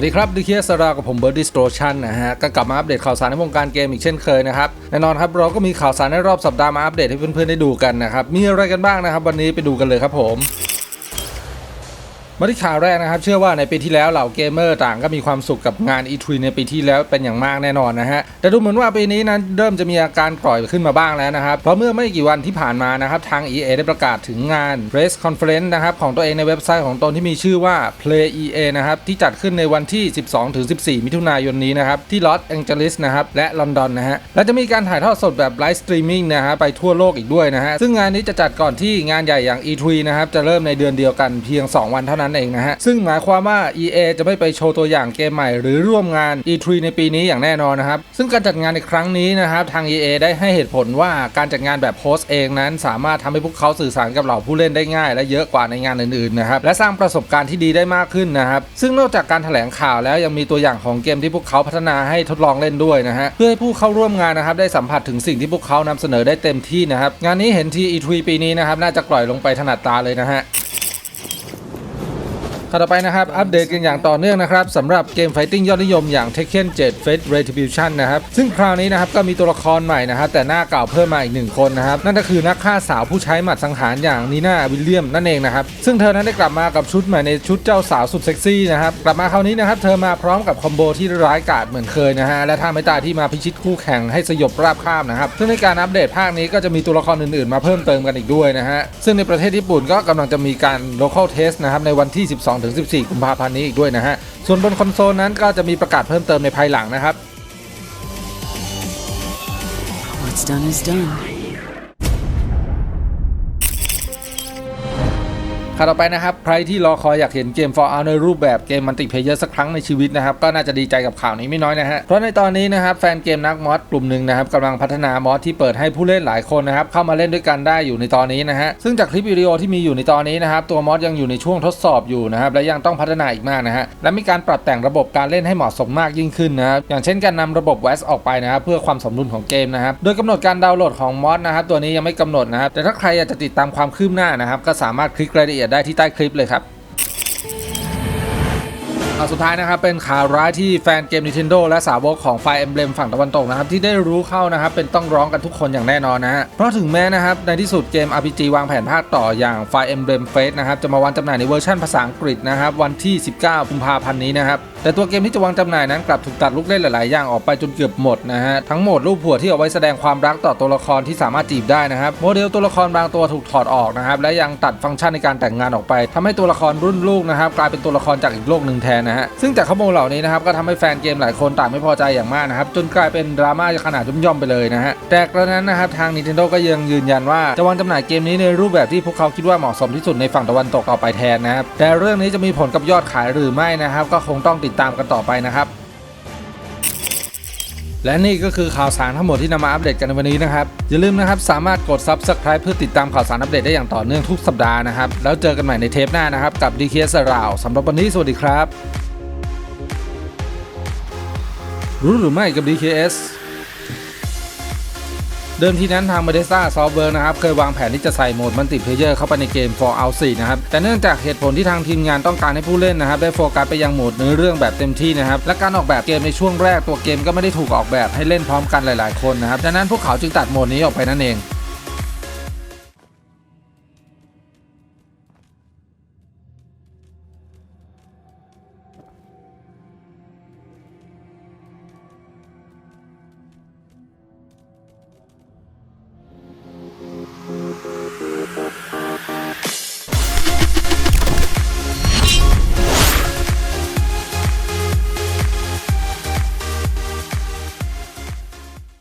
วัสดีครับดิเคียสรากับผมเบิร์ดดิสโตรชันนะฮะก็กลับมาอัปเดตข่าวสารในวงการเกมอีกเช่นเคยนะครับแน่นอนครับเราก็มีข่าวสารในรอบสัปดาห์มาอัปเดตให้เพื่อนๆได้ดูกันนะครับมีอะไรกันบ้างนะครับ วันนี้ไปดูกันเลยครับผม มาที่ข่าวแรกนะครับ เชื่อว่าในปีที่แล้วเหล่าเกมเมอร์ต่างก็มีความสุขกับงาน E3 ในปีที่แล้วเป็นอย่างมากแน่นอนนะฮะ แต่ดูเหมือนว่าปีนี้นั้นเริ่มจะมีอาการกร่อยขึ้นมาบ้างแล้วนะครับ เพราะเมื่อไม่กี่วันที่ผ่านมานะครับ ทาง EA ได้ประกาศถึงงาน Press Conference นะครับ ของตัวเองในเว็บไซต์ของตนที่มีชื่อว่า Play EA นะครับ ที่จัดขึ้นในวันที่ 12-14 มิถุนายนนี้นะครับ ที่ลอสแองเจลิสนะครับและลอนดอนนะฮะและจะมีการถ่ายทอดสดแบบไลฟ์สตรีมมิ่งนะครับไปทั่วโลกอีกด้วยนะฮะซึ่งงานนี้จะจัดก่อนที่งานใหญ่อย่าง E3 นะครับจะเริ่มในเดือนเดียวกันเพียง 2 วันเท่านั้นเองนะฮะ ซึ่งหมายความว่า EA จะไม่ไปโชว์ตัวอย่างเกมใหม่ หรือร่วมงาน E3 ในปีนี้อย่างแน่นอนนะครับ ซึ่งการจัดงานในครั้งนี้นะครับ ทาง EA ได้ให้เหตุผลว่าการจัดงานแบบโฮสต์เองนั้นสามารถทำให้พวกเขาสื่อสารกับเหล่าผู้เล่นได้ง่าย และเยอะกว่าในงานอื่นๆนะครับ และสร้างประสบการณ์ที่ดีได้มากขึ้นนะครับ ซึ่งนอกจากการแถลงข่าวแล้วยังมีตัวอย่างของเกมที่พวกเขาพัฒนาให้ทดลองเล่นด้วยนะฮะ เพื่อให้ผู้เข้าร่วมงานนะครับได้สัมผัสถึงสิ่งที่พวกเขานำเสนอได้เต็มที่นะครับ งานนี้เห็นที E3 ปีนี้นะครับน่าจะกล่อยลงไปถนัดตาเลยนะฮะ ข่าวต่อไปนะครับ อัปเดตกันอย่างต่อเนื่องนะครับสำหรับเกมไฟติ้งยอดนิยมอย่าง Tekken 7 Fate Retribution นะครับซึ่งคราวนี้นะครับก็มีตัวละครใหม่นะครับแต่หน้าเก่าเพิ่มมาอีกหนึ่งคนนะครับนั่นก็คือนักฆ่าสาวผู้ใช้หมัดสังหารอย่างนีน่าวิลเลียมนั่นเองนะครับซึ่งเธอนั้นได้กลับมากับชุดใหม่ในชุดเจ้าสาวสุดเซ็กซี่นะครับกลับมาคราวนี้นะครับเธอมาพร้อมกับคอมโบที่ร้ายกาจเหมือนเคยนะฮะและท่าไม่ตายที่มาพิชิตคู่แข่งให้สยบราบคาบนะครับซึ่งในการอัปเดตภาคนี้ก็จะมีตัวละครอื่นๆ มาเพิ่มเติมกันอีกด้วยนะฮะซึ่งในประเทศญี่ปุ่นก็กำลังจะมีการ local test นะครับในวันที่12-14 กุมภาพันธ์นี้อีกด้วยนะฮะ ส่วนบนคอนโซลนั้นก็จะมีประกาศเพิ่มเติมในภายหลังนะครับ What's done is done. ข่าวต่อไปนะครับ ใครที่รอคอยอยากเห็นเกม Fallout ในรูปแบบเกมมัลติเพเยอร์สักครั้งในชีวิตนะครับ ก็น่าจะดีใจกับข่าวนี้ไม่น้อยนะฮะ เพราะในตอนนี้นะครับ แฟนเกมนักมอดกลุ่มหนึ่งนะครับกำลังพัฒนามอดที่เปิดให้ผู้เล่นหลายคนนะครับ เข้ามาเล่นด้วยกันได้อยู่ในตอนนี้นะฮะ ซึ่งจากคลิปวิดีโอที่มีอยู่ในตอนนี้นะครับ ตัวมอดยังอยู่ในช่วงทดสอบอยู่นะครับ และยังต้องพัฒนาอีกมากนะฮะ และมีการปรับแต่งระบบการเล่นให้เหมาะสมมากยิ่งขึ้นนะครับ อย่างเช่นการนำระบบ WAS ออกไปนะครับเพื่อความสมดุลของเกมนะครับ โดยกำหนดการดาวน์โหลดของมอดนะครับตัวนี้ยังไม่กำหนดนะครับแต่ถ้าใครอยากจะติดตามความคืบหน้านะครับก็สามารถคลิกรายละเอียดได้ที่ใต้คลิปเลยครับข่าวสุดท้ายนะครับเป็นข่าวร้ายที่แฟนเกม Nintendo และสาวกของไฟเอ็มเบลมฝั่งตะวันตกนะครับที่ได้รู้เข้านะครับเป็นต้องร้องกันทุกคนอย่างแน่นอนนะฮะเพราะถึงแม้นะครับในที่สุดเกม RPG วางแผนภาคต่ออย่าง Fire Emblem Fate นะครับจะมาวางจำหน่ายในเวอร์ชันภาษาอังกฤษนะครับวันที่ 19กุมภาพันธ์นี้นะครับแต่ตัวเกมที่จะวางจำหน่ายนั้นกลับถูกตัดลูกเล่นหลาย ๆ อย่างออกไปจนเกือบหมดนะฮะ ทั้งหมดรูปหัวที่เอาไว้แสดงความรักต่อตัวละครที่สามารถจีบได้นะครับโมเดลตัวละครบางตัวถูกถอดออกนะครับและยังตัดฟังก์ชันในการแต่งงานออกไปทำให้ตัวละครรุ่นลูกนะครับกลายเป็นตัวละครจากอีกโลกหนึ่งแทนนะฮะซึ่งจากข้อมูลเหล่านี้นะครับก็ทำให้แฟนเกมหลายคนต่างไม่พอใจอย่างมากนะครับจนกลายเป็นดราม่าขนาดย่อมๆไปเลยนะฮะแต่กระนั้นนะครับทาง Nintendo ก็ยังยืนยันว่าจะวางจำหน่ายเกมนี้ในรูปแบบที่พวกเขาคิดว่าเหมาะสมที่สุดในฝั่งตะวันตกต่อไปแทนนะครับแต่เรื่องนี้จะมีผลกับยอดขายหรือไม่นะครับก็คงต้องติดตามกันต่อไปนะครับ และนี่ก็คือข่าวสารทั้งหมดที่นำมาอัปเดตกันในวันนี้นะครับ อย่าลืมนะครับ สามารถกด Subscribe เพื่อติดตามข่าวสารอัปเดตได้อย่างต่อเนื่องทุกสัปดาห์นะครับ แล้วเจอกันใหม่ในเทปหน้านะครับ กับดีเคสราวสำหรับวันนี้สวัสดีครับ รู้หรือไม่กับ DKS เดิมทีนั้นทาง Bethesda Software นะครับเคยวางแผนที่จะใส่โหมดมัลติเพลเยอร์เข้าไปในเกม Fallout 4 นะครับ แต่เนื่องจากเหตุผลที่ทางทีมงานต้องการให้ผู้เล่นนะครับ ได้โฟกัสไปยังโหมดเนื้อเรื่องแบบเต็มที่นะครับ และการออกแบบเกมในช่วงแรกตัวเกมก็ไม่ได้ถูกออกแบบให้เล่นพร้อมกันหลาย ๆ คนนะครับดังนั้นพวกเขาจึงตัดโหมดนี้ออกไปนั่นเอง